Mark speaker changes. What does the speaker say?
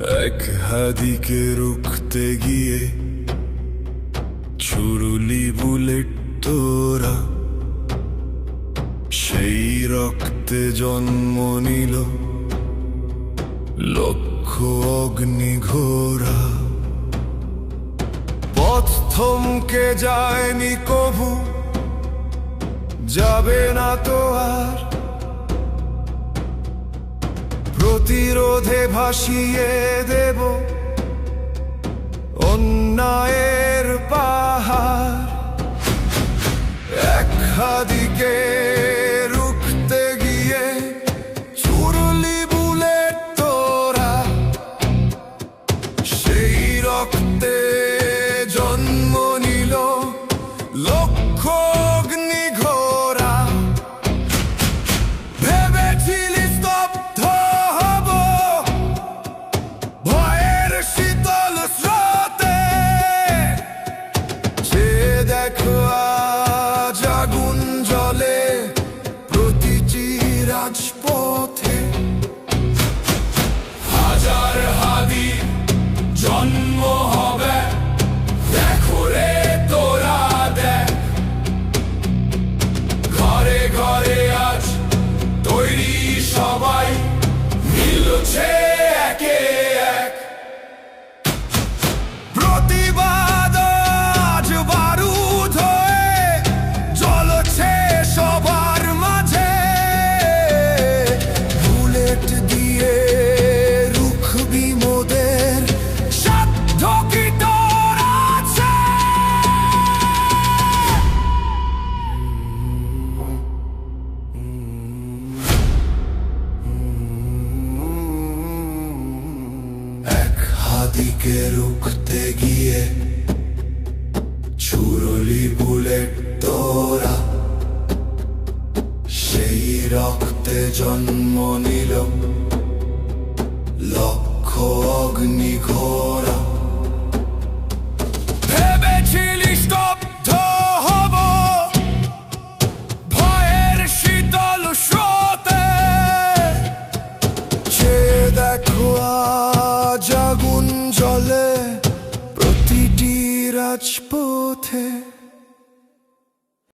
Speaker 1: এক হাদিকে রুখতে গিয়ে ছুরুলি বুলেট তোরা। সেই রক্তে জন্ম নিল লক্ষ অগ্নি ঘোরা। পথ থমকে যায়নি কভু, যাবে না তো আর প্রতিরোধে ভাসিয়ে দেব। অন্যায়ের পাহাড়। এক হাদিকে রাজপথে হাজার হাদি জন্ম হাদিকে রুখতে গিয়ে ছুরলি বুলেট তোরা। সেই রক্তে জন্ম নিল লক্ষ অগ্নি ঘোরা আজ পথে